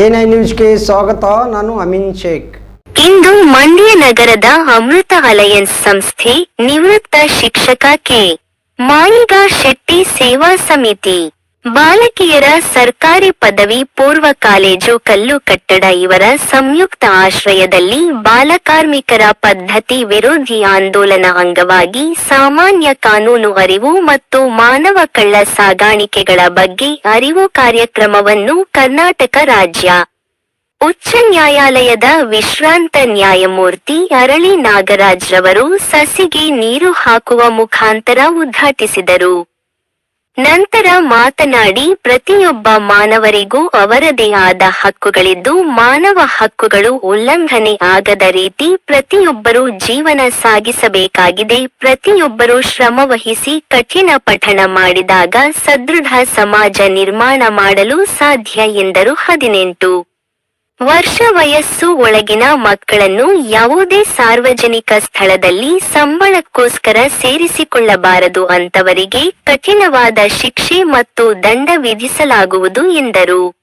NI ನ್ಯೂಸ್ಗೆ ಸ್ವಾಗತ, ನಾನು ಅಮಿನ್ ಶೇಖ್. ಇಂದು ಮಂಡ್ಯ ನಗರದ ಅಮೃತ ಅಲಯನ್ಸ್ ಸಂಸ್ಥೆ ನಿವೃತ್ತ ಶಿಕ್ಷಕ ಕೆ. ಮಾಳಿಗ ಶೆಟ್ಟಿ ಸೇವಾ ಸಮಿತಿ. ಬಾಲಕಿಯರ ಸರ್ಕಾರಿ ಪದವಿ ಪೂರ್ವ ಕಾಲೇಜು ಕಲ್ಲು ಕಟ್ಟಡ ಇವರ ಸಂಯುಕ್ತ ಆಶ್ರಯದಲ್ಲಿ ಬಾಲಕಾರ್ಮಿಕರ ಪದ್ಧತಿ ವಿರೋಧಿ ಆಂದೋಲನ ಅಂಗವಾಗಿ ಸಾಮಾನ್ಯ ಕಾನೂನು ಅರಿವು ಮತ್ತು ಮಾನವ ಕಳ್ಳ ಸಾಗಾಣಿಕೆಗಳ ಬಗ್ಗೆ ಅರಿವು ಕಾರ್ಯಕ್ರಮವನ್ನು ಕರ್ನಾಟಕ ರಾಜ್ಯ ಉಚ್ಚ ನ್ಯಾಯಾಲಯದ ವಿಶ್ರಾಂತ ನ್ಯಾಯಮೂರ್ತಿ ಅರಳಿ ನಾಗರಾಜ್ ರವರು ಸಸಿಗೆ ನೀರು ಹಾಕುವ ಮುಖಾಂತರ ಉದ್ಘಾಟಿಸಿದರು. ನಂತರ ಮಾತನಾಡಿ, ಪ್ರತಿಯೊಬ್ಬ ಮಾನವರಿಗೂ ಅವರದೇ ಆದ ಹಕ್ಕುಗಳಿದ್ದು, ಮಾನವ ಹಕ್ಕುಗಳು ಉಲ್ಲಂಘನೆ ಆಗದ ರೀತಿ ಪ್ರತಿಯೊಬ್ಬರೂ ಜೀವನ ಸಾಗಿಸಬೇಕಾಗಿದೆ. ಪ್ರತಿಯೊಬ್ಬರೂ ಶ್ರಮವಹಿಸಿ ಕಠಿಣ ಪಠಣ ಮಾಡಿದಾಗ ಸದೃಢ ಸಮಾಜ ನಿರ್ಮಾಣ ಮಾಡಲು ಸಾಧ್ಯ ಎಂದರು ಹದಿನೆಂಟು. ವರ್ಷ ವಯಸ್ಸು ಒಳಗಿನ ಮಕ್ಕಳನ್ನು ಯಾವುದೇ ಸಾರ್ವಜನಿಕ ಸ್ಥಳದಲ್ಲಿ ಸಂಬಳಕ್ಕೋಸ್ಕರ ಸೇರಿಸಿಕೊಳ್ಳಬಾರದು ಅಂತವರಿಗೆ ಕಠಿಣವಾದ ಶಿಕ್ಷೆ ಮತ್ತು ದಂಡ ವಿಧಿಸಲಾಗುವುದು ಎಂದರು.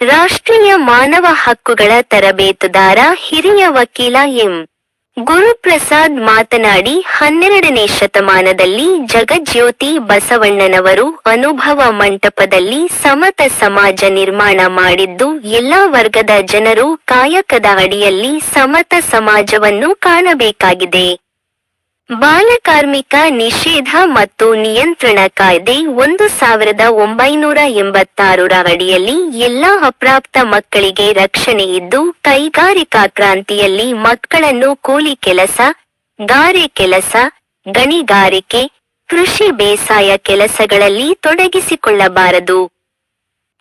ರಾಷ್ಟ್ರೀಯ ಮಾನವ ಹಕ್ಕುಗಳ ತರಬೇತುದಾರ ಹಿರಿಯ ವಕೀಲ ಎಂ. ಗುರುಪ್ರಸಾದ್ ಮಾತನಾಡಿ ಹನ್ನೆರಡನೇ ಶತಮಾನದಲ್ಲಿ ಜಗಜ್ಯೋತಿ ಬಸವಣ್ಣನವರು ಅನುಭವ ಮಂಟಪದಲ್ಲಿ ಸಮತ ಸಮಾಜ ನಿರ್ಮಾಣ ಮಾಡಿದ್ದು, ಎಲ್ಲಾ ವರ್ಗದ ಜನರು ಕಾಯಕದ ಅಡಿಯಲ್ಲಿ ಸಮತ ಸಮಾಜವನ್ನು ಕಾಣಬೇಕಾಗಿದೆ. ಬಾಲಕಾರ್ಮಿಕ ನಿಷೇಧ ಮತ್ತು ನಿಯಂತ್ರಣ ಕಾಯ್ದೆ ಒಂದು ಸಾವಿರದ ಒಂಬೈನೂರ ಎಂಬತ್ತಾರರ ಅಡಿಯಲ್ಲಿ ಎಲ್ಲಾ ಅಪ್ರಾಪ್ತ ಮಕ್ಕಳಿಗೆ ರಕ್ಷಣೆ ಇದ್ದು, ಕೈಗಾರಿಕಾ ಕ್ರಾಂತಿಯಲ್ಲಿ ಮಕ್ಕಳನ್ನು ಕೂಲಿ ಕೆಲಸ, ಗಾರೆ ಕೆಲಸ, ಗಣಿಗಾರಿಕೆ, ಕೃಷಿ ಬೇಸಾಯ ಕೆಲಸಗಳಲ್ಲಿ ತೊಡಗಿಸಿಕೊಳ್ಳಬಾರದು.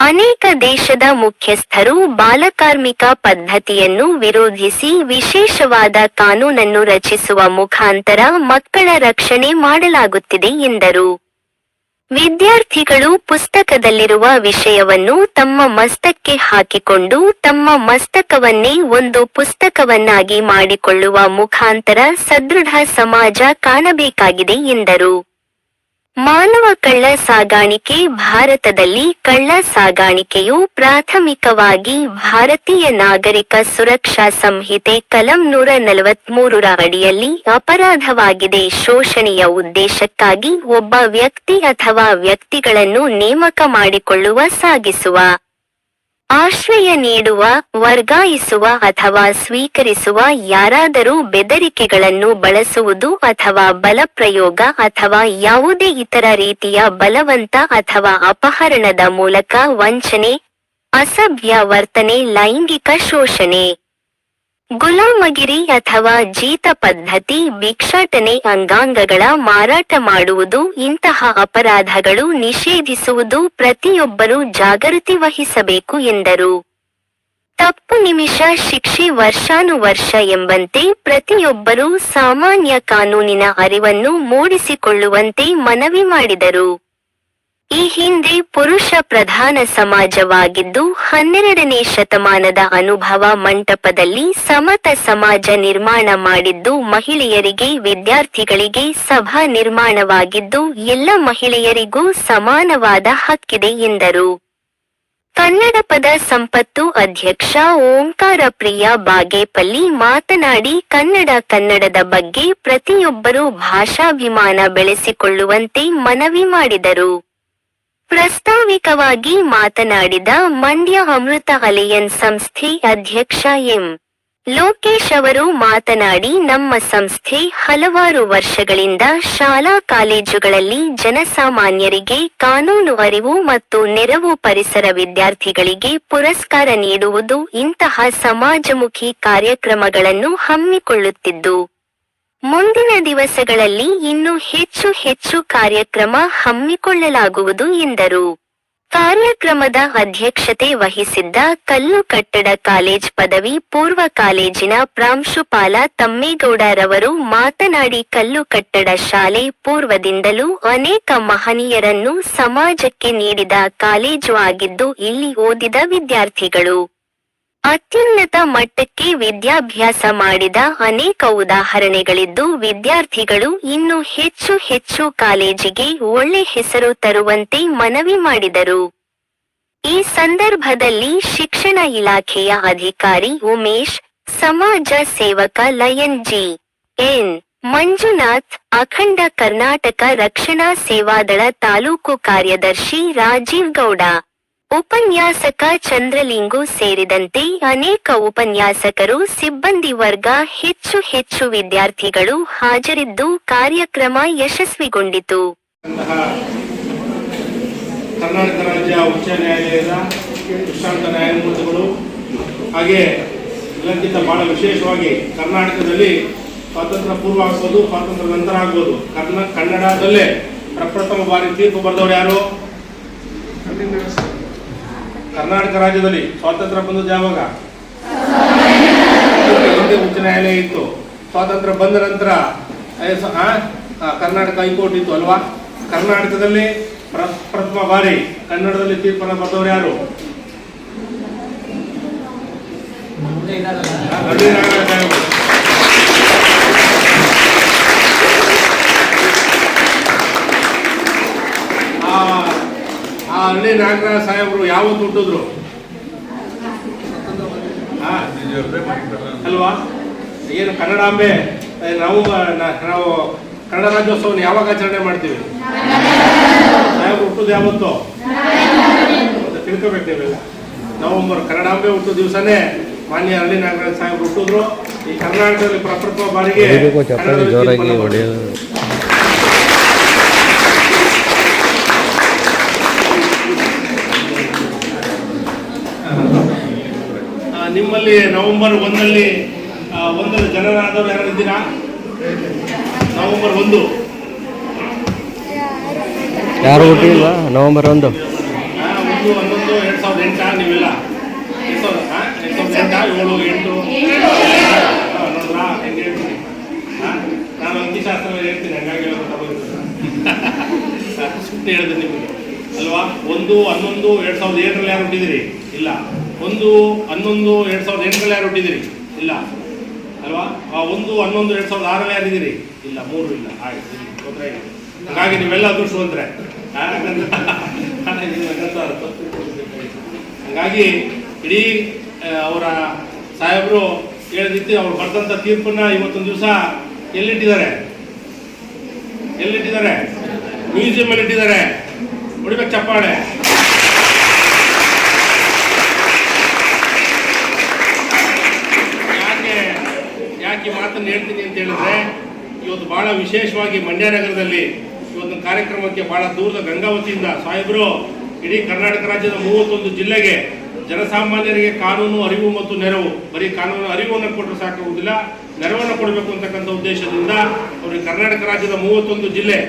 ಅನೇಕ ದೇಶದ ಮುಖ್ಯಸ್ಥರು ಬಾಲಕಾರ್ಮಿಕ ಪದ್ಧತಿಯನ್ನು ವಿರೋಧಿಸಿ ವಿಶೇಷವಾದ ಕಾನೂನನ್ನು ರಚಿಸುವ ಮುಖಾಂತರ ಮಕ್ಕಳ ರಕ್ಷಣೆ ಮಾಡಲಾಗುತ್ತಿದೆ ಎಂದರು. ವಿದ್ಯಾರ್ಥಿಗಳು ಪುಸ್ತಕದಲ್ಲಿರುವ ವಿಷಯವನ್ನು ತಮ್ಮ ಮಸ್ತಕ್ಕೆ ಹಾಕಿಕೊಂಡು ತಮ್ಮ ಮಸ್ತಕವನ್ನೇ ಒಂದು ಪುಸ್ತಕವನ್ನಾಗಿ ಮಾಡಿಕೊಳ್ಳುವ ಮುಖಾಂತರ ಸದೃಢ ಸಮಾಜ ಕಾಣಬೇಕಾಗಿದೆ ಎಂದರು. ಮಾನವ ಕಳ್ಳ ಸಾಗಾಣಿಕೆ ಭಾರತದಲ್ಲಿ ಕಳ್ಳ ಸಾಗಾಣಿಕೆಯು ಪ್ರಾಥಮಿಕವಾಗಿ ಭಾರತೀಯ ನಾಗರಿಕ ಸುರಕ್ಷಾ ಸಂಹಿತೆ ಕಲಂ ನೂರ ನಲವತ್ಮೂರರ ಅಡಿಯಲ್ಲಿ ಅಪರಾಧವಾಗಿದೆ. ಶೋಷಣೆಯ ಉದ್ದೇಶಕ್ಕಾಗಿ ಒಬ್ಬ ವ್ಯಕ್ತಿ ಅಥವಾ ವ್ಯಕ್ತಿಗಳನ್ನು ನೇಮಕ ಮಾಡಿಕೊಳ್ಳುವ, ಸಾಗಿಸುವ. ಆಶ್ರಯ ನೀಡುವ, ವರ್ಗಾಯಿಸುವ ಅಥವಾ ಸ್ವೀಕರಿಸುವ ಯಾರಾದರೂ ಬೆದರಿಕೆಗಳನ್ನು ಬಳಸುವುದು ಅಥವಾ ಬಲಪ್ರಯೋಗ ಅಥವಾ ಯಾವುದೇ ಇತರ ರೀತಿಯ ಬಲವಂತ ಅಥವಾ ಅಪಹರಣದ ಮೂಲಕ ವಂಚನೆ, ಅಸಭ್ಯ ವರ್ತನೆ, ಲೈಂಗಿಕ ಶೋಷಣೆ. ಗುಲಾಮಗಿರಿ ಅಥವಾ ಜೀತ ಪದ್ಧತಿ, ಭಿಕ್ಷಾಟನೆ ಅಂಗಾಂಗಗಳ ಮಾರಾಟ ಮಾಡುವುದು, ಇಂತಹ ಅಪರಾಧಗಳು ನಿಷೇಧಿಸುವುದು ಪ್ರತಿಯೊಬ್ಬರೂ ಜಾಗೃತಿ ವಹಿಸಬೇಕು ಎಂದರು. ತಪ್ಪು ನಿಮಿಷ ಶಿಕ್ಷೆ ವರ್ಷಾನುವರ್ಷ ಎಂಬಂತೆ ಪ್ರತಿಯೊಬ್ಬರೂ ಸಾಮಾನ್ಯ ಕಾನೂನಿನ ಅರಿವನ್ನು ಮೂಡಿಸಿಕೊಳ್ಳುವಂತೆ ಮನವಿ ಮಾಡಿದರು. ಈ ಹಿಂದೆ ಪುರುಷ ಪ್ರಧಾನ ಸಮಾಜವಾಗಿದ್ದು ಹನ್ನೆರಡನೇ ಶತಮಾನದ ಅನುಭವ ಮಂಟಪದಲ್ಲಿ ಸಮತ ಸಮಾಜ ನಿರ್ಮಾಣ ಮಾಡಿದ್ದು ಮಹಿಳೆಯರಿಗೆ, ವಿದ್ಯಾರ್ಥಿಗಳಿಗೆ ಸಭಾ ನಿರ್ಮಾಣವಾಗಿದ್ದು ಎಲ್ಲ ಮಹಿಳೆಯರಿಗೂ ಸಮಾನವಾದ ಹಕ್ಕಿದೆ ಎಂದರು. ಕನ್ನಡ ಪದ ಸಂಪತ್ತು ಅಧ್ಯಕ್ಷ ಓಂಕಾರ ಪ್ರಿಯ ಬಾಗೇಪಲ್ಲಿ ಮಾತನಾಡಿ, ಕನ್ನಡ ಕನ್ನಡದ ಬಗ್ಗೆ ಪ್ರತಿಯೊಬ್ಬರೂ ಭಾಷಾಭಿಮಾನ ಬೆಳೆಸಿಕೊಳ್ಳುವಂತೆ ಮನವಿ ಮಾಡಿದರು. ಪ್ರಾಸ್ತಾವಿಕವಾಗಿ ಮಾತನಾಡಿದ ಮಂಡ್ಯ ಅಮೃತ ಅಲಿಯನ್ಸ್ ಸಂಸ್ಥೆ ಅಧ್ಯಕ್ಷ ಎಂ. ಲೋಕೇಶ್ ಅವರು ಮಾತನಾಡಿ, ನಮ್ಮ ಸಂಸ್ಥೆ ಹಲವಾರು ವರ್ಷಗಳಿಂದ ಶಾಲಾ ಕಾಲೇಜುಗಳಲ್ಲಿ ಜನಸಾಮಾನ್ಯರಿಗೆ ಕಾನೂನು ಅರಿವು ಮತ್ತು ನೆರವು ಪರಿಸರ ವಿದ್ಯಾರ್ಥಿಗಳಿಗೆ ಪುರಸ್ಕಾರ ನೀಡುವುದು ಇಂತಹ ಸಮಾಜಮುಖಿ ಕಾರ್ಯಕ್ರಮಗಳನ್ನು ಹಮ್ಮಿಕೊಳ್ಳುತ್ತಿದ್ದು ಮುಂದಿನ ದಿವಸಗಳಲ್ಲಿ ಇನ್ನೂ ಹೆಚ್ಚು ಹೆಚ್ಚು ಕಾರ್ಯಕ್ರಮ ಹಮ್ಮಿಕೊಳ್ಳಲಾಗುವುದು ಎಂದರು. ಕಾರ್ಯಕ್ರಮದ ಅಧ್ಯಕ್ಷತೆ ವಹಿಸಿದ್ದ ಕಲ್ಲು ಕಟ್ಟಡ ಕಾಲೇಜ್ ಪದವಿ ಪೂರ್ವ ಕಾಲೇಜಿನ ಪ್ರಾಂಶುಪಾಲ ತಮ್ಮೇಗೌಡರವರು ಮಾತನಾಡಿ ಕಲ್ಲು ಕಟ್ಟಡ ಶಾಲೆ ಪೂರ್ವದಿಂದಲೂ ಅನೇಕ ಮಹನೀಯರನ್ನು ಸಮಾಜಕ್ಕೆ ನೀಡಿದ ಕಾಲೇಜು ಆಗಿದ್ದು ಇಲ್ಲಿ ಓದಿದ ವಿದ್ಯಾರ್ಥಿಗಳು. ಅತ್ಯುನ್ನತ ಮಟ್ಟಕ್ಕೆ ವಿದ್ಯಾಭ್ಯಾಸ ಮಾಡಿದ ಅನೇಕ ಉದಾಹರಣೆಗಳಿದ್ದು, ವಿದ್ಯಾರ್ಥಿಗಳು ಇನ್ನು ಹೆಚ್ಚು ಹೆಚ್ಚು ಕಾಲೇಜಿಗೆ ಒಳ್ಳೆ ಹೆಸರು ತರುವಂತೆ ಮನವಿ ಮಾಡಿದರು. ಈ ಸಂದರ್ಭದಲ್ಲಿ ಶಿಕ್ಷಣ ಇಲಾಖೆಯ ಅಧಿಕಾರಿ ಉಮೇಶ್, ಸಮಾಜ ಸೇವಕ ಲಯನ್ ಜಿ, ಎನ್, ಮಂಜುನಾಥ್, ಅಖಂಡ ಕರ್ನಾಟಕ ರಕ್ಷಣಾ ಸೇವಾದಳ ತಾಲೂಕು ಕಾರ್ಯದರ್ಶಿ ರಾಜೀವ್ ಗೌಡ. ಉಪನ್ಯಾಸಕ ಚಂದ್ರಲಿಂಗು ಸೇರಿದಂತೆ ಅನೇಕ ಉಪನ್ಯಾಸಕರು ಸಿಬ್ಬಂದಿ ವರ್ಗ ಹೆಚ್ಚು ಹೆಚ್ಚು ವಿದ್ಯಾರ್ಥಿಗಳು ಹಾಜರಿದ್ದು ಕಾರ್ಯಕ್ರಮ ಯಶಸ್ವಿಗೊಂಡಿತು. ಕರ್ನಾಟಕ ರಾಜ್ಯ ಉಚ್ಚ ನ್ಯಾಯಾಲಯದ ವಿಶ್ರಾಂತ ನ್ಯಾಯಮೂರ್ತಿಗಳು ಹಾಗೆ ಎಲ್ಲಕ್ಕಿಂತ ಬಹಳ ವಿಶೇಷವಾಗಿ ಕರ್ನಾಟಕದಲ್ಲಿ ಸ್ವಾತಂತ್ರ್ಯ ಪೂರ್ವ ಆಗ್ಬೋದು ಸ್ವಾತಂತ್ರ್ಯ ನಂತರ ಆಗ್ಬೋದು. ಕನ್ನಡದಲ್ಲೇ ಪ್ರಪ್ರಥಮ ಬಾರಿ ತೀರ್ಪು ಬರೆದವರು ಯಾರು? ಕರ್ನಾಟಕ ರಾಜ್ಯದಲ್ಲಿ ಸ್ವಾತಂತ್ರ್ಯ ಬಂದದ್ದು ಯಾವಾಗ? ಹಿಂದೆ ಉಚ್ಚ ನ್ಯಾಯಾಲಯ ಇತ್ತು. ಸ್ವಾತಂತ್ರ್ಯ ಬಂದ ನಂತರ ಕರ್ನಾಟಕ ಹೈಕೋರ್ಟ್ ಇತ್ತು ಅಲ್ವಾ? ಕರ್ನಾಟಕದಲ್ಲಿ ಪ್ರ- ಪ್ರಥಮ ಬಾರಿ ಕನ್ನಡದಲ್ಲಿ ತೀರ್ಪನ್ನು ಬರೆದವರು ಯಾರು? ನಾಗರಾಜ ಆ ನಾಗರಾಜ್ ನಾಗರಾಜ ಸಾಹೇಬರು ಯಾವತ್ತು ಹುಟ್ಟಿದ್ರು? ಅಲ್ವಾ? ಏನು ಕನ್ನಡಾಂಬೆ ಏ, ನಾವು ನಾವು ಕನ್ನಡ ರಾಜ್ಯೋತ್ಸವನ ಯಾವಾಗ ಆಚರಣೆ ಮಾಡ್ತೀವಿ? ಸಾಹೇಬ್ರು ಹುಟ್ಟುದು ಯಾವತ್ತು? ಮತ್ತೆ ತಿಳ್ಕೊಬೇಕು ನೀವೆಲ್ಲ ನವೆಂಬರ್ ಕನ್ನಡಾಂಬೆ ಹುಟ್ಟು ದಿವಸನೇ ಮಾನ್ಯ ಹಳ್ಳಿ ನಾಗರಾಜ್ ಸಾಹೇಬ್ರು ಹುಟ್ಟಿದ್ರು. ಈ ಕರ್ನಾಟಕದಲ್ಲಿ ಪ್ರಪ್ರಥಮ ಬಾರಿಗೆ ನಿಮ್ಮಲ್ಲಿ ನವೆಂಬರ್ ಒಂದಲ್ಲಿ ಒಂದರ ಜನರಾದವರು ಯಾರು ಇದ್ದೀರಾ? ನವೆಂಬರ್ ಒಂದು. ಯಾರು ಹುಟ್ಟಿಲ್ಲ? ನವೆಂಬರ್ ಒಂದು. ಒಂದು ಹನ್ನೊಂದು ಎರಡು ಸಾವಿರದ ಎಂಟ ನೀವೆಲ್ಲ. ಎರಡು ಸಾವಿರದ ಎಂಟ ಏಳು ಎಂಟು. ಆ, ನೋಡ್ರಾ ಹೆಂಗೆ ಹೇಳ್ತೀನಿ. ಆ, ನಾನು ಅಂಕಿಶಾಸ್ತ್ರ ಹೇಳ್ತೀನಿ ಹಂಗಾಗಿ ಸುಮ್ಮನೆ ಹೇಳಿದೆ ನಿಮಗೆ. ಅಲ್ವಾ? ಒಂದು ಹನ್ನೊಂದು ಎರಡು ಸಾವಿರದ ಏಳರಲ್ಲಿ ಯಾರು ಹುಟ್ಟಿದಿರಿ? ಇಲ್ಲ. ಒಂದು, ಹನ್ನೊಂದು, ಎರಡು ಸಾವಿರದ ಎಂಟರಲ್ಲಿ ಯಾರು ಹುಟ್ಟಿದಿರಿ ಇಲ್ಲ. ಅಲ್ವಾ? ಒಂದು, ಹನ್ನೊಂದು, ಎರಡು ಸಾವಿರದ ಆರಲ್ಲಿ ಯಾರಿದ್ದೀರಿ ಇಲ್ಲ, ಮೂರು ಇಲ್ಲ. ಹಾಗೆ ತೊಂದರೆ ಇಲ್ಲ. ಹಾಗಾಗಿ ನೀವೆಲ್ಲ ಅದೃಷ್ಟವಂತರೆ. ಹಾಗಾಗಿ ಇಡೀ ಅವರ ಸಾಹೇಬರು ಹೇಳಿದ ಅವ್ರು ಬರೆದಂಥ ತೀರ್ಪನ್ನ ಇವತ್ತೊಂದು ದಿವಸ ಎಲ್ಲಿಟ್ಟಿದ್ದಾರೆ? ಎಲ್ಲಿಟ್ಟಿದ್ದಾರೆ? ಮ್ಯೂಸಿಯಂ ಅಲ್ಲಿ ಇಟ್ಟಿದ್ದಾರೆ ಹೊಡಿಬೇಕು ಚಪ್ಪಾಳೆ ಯಾಕೆ ಮಾತನ್ನು ಹೇಳ್ತೀನಿ ಅಂತ ಹೇಳಿದ್ರೆ, ಇವತ್ತು ಬಹಳ ವಿಶೇಷವಾಗಿ ಮಂಡ್ಯ ನಗರದಲ್ಲಿ ಇವತ್ತು ಕಾರ್ಯಕ್ರಮಕ್ಕೆ ಬಹಳ ದೂರದ ಗಂಗಾವತಿಯಿಂದ ಸಾಹೇಬರು, ಇಡೀ ಕರ್ನಾಟಕ ರಾಜ್ಯದ ಮೂವತ್ತೊಂದು ಜಿಲ್ಲೆಗೆ ಜನಸಾಮಾನ್ಯರಿಗೆ ಕಾನೂನು ಅರಿವು ಮತ್ತು ನೆರವು, ಬರೀ ಕಾನೂನು ಅರಿವನ್ನು ಕೊಟ್ಟರೆ ಸಾಕಾಗುವುದಿಲ್ಲ ನೆರವನ್ನು ಕೊಡಬೇಕು ಅಂತಕ್ಕಂಥ ಉದ್ದೇಶದಿಂದ ಅವರು ಕರ್ನಾಟಕ ರಾಜ್ಯದ ಮೂವತ್ತೊಂದು ಜಿಲ್ಲೆ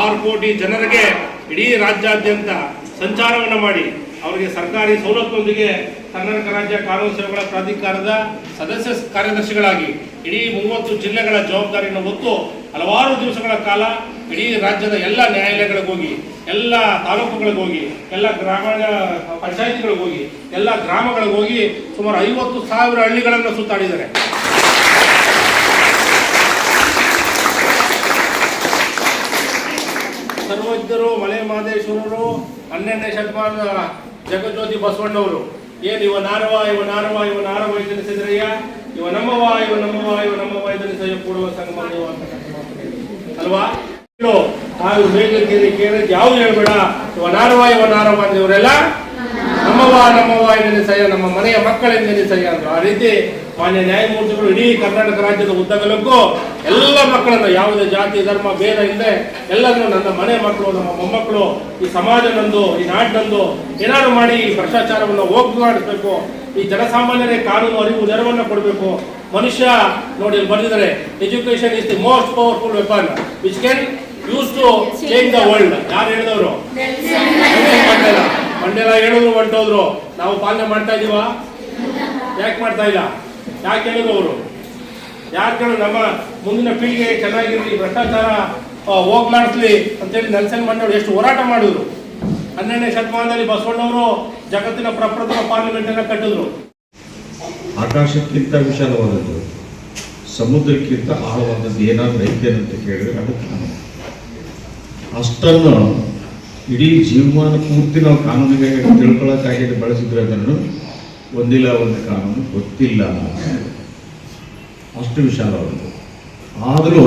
ಆರು ಕೋಟಿ ಜನರಿಗೆ ಇಡೀ ರಾಜ್ಯಾದ್ಯಂತ ಸಂಚಾರವನ್ನು ಮಾಡಿ, ಅವರಿಗೆ ಸರ್ಕಾರಿ ಸವಲತ್ತೊಂದಿಗೆ ಕರ್ನಾಟಕ ರಾಜ್ಯ ಕಾನೂನು ಸೇವೆಗಳ ಪ್ರಾಧಿಕಾರದ ಸದಸ್ಯ ಕಾರ್ಯದರ್ಶಿಗಳಾಗಿ ಇಡೀ ಮೂವತ್ತು ಜಿಲ್ಲೆಗಳ ಜವಾಬ್ದಾರಿಯನ್ನು ಹೊತ್ತು ಹಲವಾರು ದಿವಸಗಳ ಕಾಲ ಇಡೀ ರಾಜ್ಯದ ಎಲ್ಲ ನ್ಯಾಯಾಲಯಗಳಿಗೆ ಹೋಗಿ, ಎಲ್ಲ ತಾಲೂಕುಗಳಿಗೆ ಹೋಗಿ, ಎಲ್ಲ ಗ್ರಾಮೀಣ ಪಂಚಾಯಿತಿಗಳಿಗೆ ಹೋಗಿ, ಎಲ್ಲ ಗ್ರಾಮಗಳಿಗೆ ಹೋಗಿ ಸುಮಾರು ಐವತ್ತು ಸಾವಿರ ಹಳ್ಳಿಗಳನ್ನು ಸುತ್ತಾಡಿದ್ದಾರೆ. ಸರ್ವಜ್ಞರು, ಮಲೆ ಮಹದೇಶ್ವರರು ಹನ್ನೆರಡನೇ ಶತಮಾನದ ಜಗಜ್ಯೋತಿ ಬಸವಣ್ಣವರು ಏನು ಇವ ನಾರವ ಇವ ನಾರವ ಇವ ನಾರವ ಎನಿಸಿದ್ರಯ್ಯ ಇವ ನಮ್ಮವ ಇವ ನಮ್ಮವ ಇವ ನಮ್ಮವ ಎನಿಸಯ್ಯ ಕೂಡುವ ಸಂಗಮ. ಅಲ್ವಾ? ನಾವು ಹಾಗೂ ಮೇಘಗಿರಿ ಕೇಳಿದ್ ಯಾವ್ದು ಹೇಳ್ಬೇಡ? ಇವ ನಾರವ ಇವ ನಾರವ ಅಂದ್ರೆ ಇವರೆಲ್ಲ ನಮ್ಮವ ನಮ್ಮವ ನಮ್ಮ ಮನೆಯ ಮಕ್ಕಳೆಂದೆನಿಸಯ್ಯ ಅಂದ್ರು. ಆ ರೀತಿ ಮಾನ್ಯ ನ್ಯಾಯಮೂರ್ತಿಗಳು ಇಡೀ ಕರ್ನಾಟಕ ರಾಜ್ಯದ ಉದ್ದಗಲಕ್ಕೂ ಎಲ್ಲ ಮಕ್ಕಳನ್ನ, ಯಾವುದೇ ಜಾತಿ, ಧರ್ಮ, ಭೇದ ಇಲ್ಲದೆ ಎಲ್ಲರನ್ನು ನನ್ನ ಮನೆ ಮಕ್ಕಳು, ನಮ್ಮ ಮೊಮ್ಮಕ್ಕಳು, ಈ ಸಮಾಜ ನಂದು ಈ ನಾಡಿನಂದು ಏನಾದ್ರು ಮಾಡಿ ಈ ಭ್ರಷ್ಟಾಚಾರವನ್ನು ಹೋಗಲಾಡಿಸ್ಬೇಕು ಈ ಜನಸಾಮಾನ್ಯರೇ ಕಾನೂನು ಅರಿವು, ನೆರವನ್ನು ಕೊಡಬೇಕು. ಮನುಷ್ಯ ನೋಡಿ ಇಲ್ಲಿ ಬಂದಿದ್ದಾರೆ education is the most powerful weapon which can use to change the world ಯಾರು ಹೇಳಿದವರು? ಮಂಡೇಲ. ಮಂಡೇಲ ಹೇಳಿದ್ರು, ಹೊಂಟೋದ್ರು. ನಾವು ಪಾಲನೆ ಮಾಡ್ತಾ ಇದೀವಾ? ಯಾಕೆ ಮಾಡ್ತಾ ಇಲ್ಲ? ಯಾಕೆ ಹೇಳಿದ್ರು ಅವರು ಯಾಕೆ ನಮ್ಮ ಮುಂದಿನ ಪೀಳಿಗೆ ಚೆನ್ನಾಗಿರ್ಲಿ, ಭ್ರಷ್ಟಾಚಾರ ಹೋಗ್ಲಾಡಿಸ್ಲಿ ಅಂತೇಳಿ ನೆಲ್ಸನ್ ಮಂಡೇವ್ರು ಎಷ್ಟು ಹೋರಾಟ ಮಾಡಿದ್ರು. ಹನ್ನೆರಡನೇ ಶತಮಾನದಲ್ಲಿ ಬಸವಣ್ಣವರು ಜಗತ್ತಿನ ಪ್ರಪ್ರಥಮ ಪಾರ್ಲಿಮೆಂಟ್ ಅನ್ನ ಕಟ್ಟಿದ್ರು. ಆಕಾಶಕ್ಕಿಂತ ವಿಶಾಲವಾದದ್ದು, ಸಮುದ್ರಕ್ಕಿಂತ ಆಳವಾದದ್ದು ಏನಾದರೂ ಐತೆ ಅಂತ ಕೇಳಿದ್ರೆ ಅದು ಕಾನೂನು ಅಷ್ಟನ್ನು ಇಡೀ ಜೀವಮಾನ ಪೂರ್ತಿ ನಾವು ಕಾನೂನಿಗೆ ತಿಳ್ಕೊಳ್ಳೋಕ್ಕಾಗಿ ಬಳಸಿದ್ರೆ ಅದನ್ನು ಒಂದಿಲ್ಲ, ಒಂದು ಕಾನೂನು ಗೊತ್ತಿಲ್ಲ ಅಷ್ಟು ವಿಶಾಲವಾದದ್ದು ಆದರೂ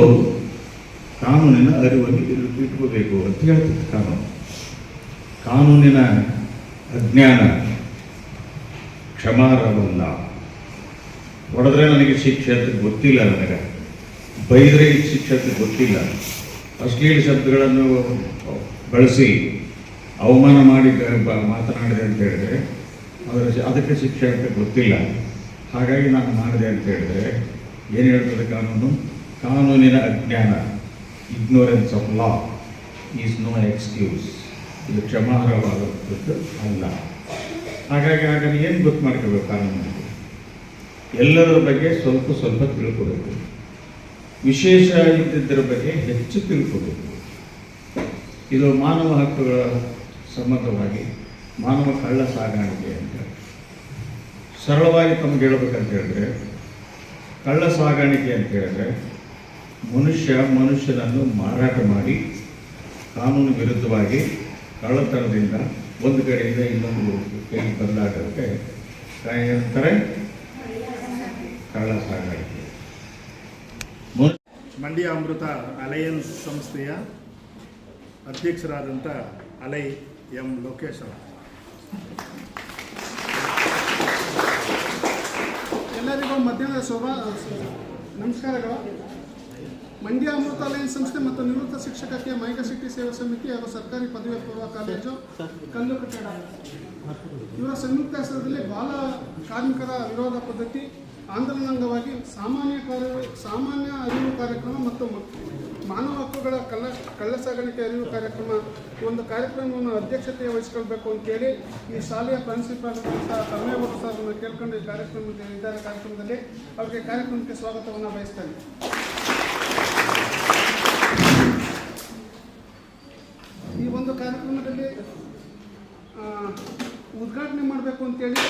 ಕಾನೂನಿನ ಅರಿವಾಗಿ ಇಟ್ಕೋಬೇಕು ಅಂತ ಹೇಳ್ತಿತ್ತು ಕಾನೂನು. ಕಾನೂನಿನ ಅಜ್ಞಾನ ಕ್ಷಮಾರವಲ್ಲ ಹೊಡೆದ್ರೆ ನನಗೆ ಶಿಕ್ಷೆ ಅಂತ ಗೊತ್ತಿಲ್ಲ ನನಗೆ. ಬೈದರೆ ಶಿಕ್ಷೆ ಅಂತ ಗೊತ್ತಿಲ್ಲ. ಅಶ್ಲೀಲ ಶಬ್ದಗಳನ್ನು ಬಳಸಿ ಅವಮಾನ ಮಾಡಿ ಮಾತನಾಡಿದೆ ಅಂತ ಹೇಳಿದ್ರೆ ಅದರ ಅದಕ್ಕೆ ಶಿಕ್ಷೆ ಅಂತ ಗೊತ್ತಿಲ್ಲ. ಹಾಗಾಗಿ ನಾನು ಮಾಡಿದೆ ಅಂತ ಹೇಳಿದ್ರೆ, ಏನು ಹೇಳ್ತದೆ ಕಾನೂನು? ಕಾನೂನಿನ ಅಜ್ಞಾನ. Ignorance of law is no excuse ಇದು ಕ್ಷಮಾರ್ಹವಾದದ್ದು ಅಲ್ಲ. ಹಾಗಾಗಿ ಆಗ ಏನು ಗೊತ್ತು ಮಾಡ್ಕೋಬೇಕು ಕಾನೂನಿಗೆ? ಎಲ್ಲರ ಬಗ್ಗೆ ಸ್ವಲ್ಪ ಸ್ವಲ್ಪ ತಿಳ್ಕೊಬೇಕು. ವಿಶೇಷ ಇದ್ದಿದ್ದರ ಬಗ್ಗೆ ಹೆಚ್ಚು ತಿಳ್ಕೊಬೇಕು. ಇದು ಮಾನವ ಹಕ್ಕುಗಳ ಸಂಬಂಧವಾಗಿ ಮಾನವ ಕಳ್ಳ ಸಾಗಾಣಿಕೆ ಅಂತ. ಸರಳವಾಗಿ ತಮ್ಗೆ ಹೇಳ್ಬೇಕಂತ ಹೇಳಿದ್ರೆ ಕಳ್ಳ ಸಾಗಾಣಿಕೆ ಅಂತ ಹೇಳಿದ್ರೆ, ಮನುಷ್ಯ ಮನುಷ್ಯನನ್ನು ಮಾರಾಟ ಮಾಡಿ ಕಾನೂನು ವಿರುದ್ಧವಾಗಿ ಕಳ್ಳತನದಿಂದ ಒಂದು ಕಡೆಯಿಂದ ಇನ್ನೊಂದು ಕೈಗೆ ಬದಲಾಟಕ್ಕೆ ಏನಂತಾರೆ ಕಳ್ಳ ಸಾಗಾಣಿಕೆ. ಮಂಡ್ಯ ಅಮೃತ ಅಲಯನ್ಸ್ ಸಂಸ್ಥೆಯ ಅಧ್ಯಕ್ಷರಾದಂಥ ಅಲೈ ಎಂ ಲೋಕೇಶ್ ಅವರು. ಎಲ್ಲರಿಗೂ ಮಧ್ಯಾಹ್ನದ ಸೋಭಾ ನಮಸ್ಕಾರಗಳು. ಮಂಡ್ಯ ಅಮೃತ ಸಂಸ್ಥೆ ಮತ್ತು ನಿವೃತ್ತ ಶಿಕ್ಷಕಕ್ಕೆ ಮೈಕಸಿಟಿ ಸೇವಾ ಸಮಿತಿ ಹಾಗೂ ಸರ್ಕಾರಿ ಪದವಿ ಪೂರ್ವ ಕಾಲೇಜು ಕಲ್ಲು ಕಟ್ಟಡ. ಇವರ ಸಂಯುಕ್ತ ಹೆಸರಲ್ಲಿ ಬಾಲ ಕಾರ್ಮಿಕರ ವಿರೋಧ ಪದ್ಧತಿ ಆಂದೋಲನ ಅಂಗವಾಗಿ ಸಾಮಾನ್ಯ ಕಾರ್ಯ, ಸಾಮಾನ್ಯ ಅರಿವು ಕಾರ್ಯಕ್ರಮ ಮತ್ತು ಮಾನವ ಹಕ್ಕುಗಳ ಕಳ್ಳ ಕಳ್ಳ ಸಾಗಾಣಿಕೆ ಅರಿವು ಕಾರ್ಯಕ್ರಮ ಒಂದು ಕಾರ್ಯಕ್ರಮವನ್ನು ಅಧ್ಯಕ್ಷತೆ ವಹಿಸ್ಕೊಳ್ಬೇಕು ಅಂತೇಳಿ ಈ ಶಾಲೆಯ ಪ್ರಿನ್ಸಿಪಾಲ್ ತಮ್ಮೇಗೌಡ ಸರ್ನ ಕೇಳ್ಕೊಂಡು ಈ ಕಾರ್ಯಕ್ರಮಕ್ಕೆ ಇದ್ದಾರೆ. ಕಾರ್ಯಕ್ರಮದಲ್ಲಿ ಅವರಿಗೆ ಕಾರ್ಯಕ್ರಮಕ್ಕೆ ಸ್ವಾಗತವನ್ನು ಬಯಸ್ತೇನೆ. ಈ ಒಂದು ಕಾರ್ಯಕ್ರಮದಲ್ಲಿ ಉದ್ಘಾಟನೆ ಮಾಡಬೇಕು ಅಂತೇಳಿ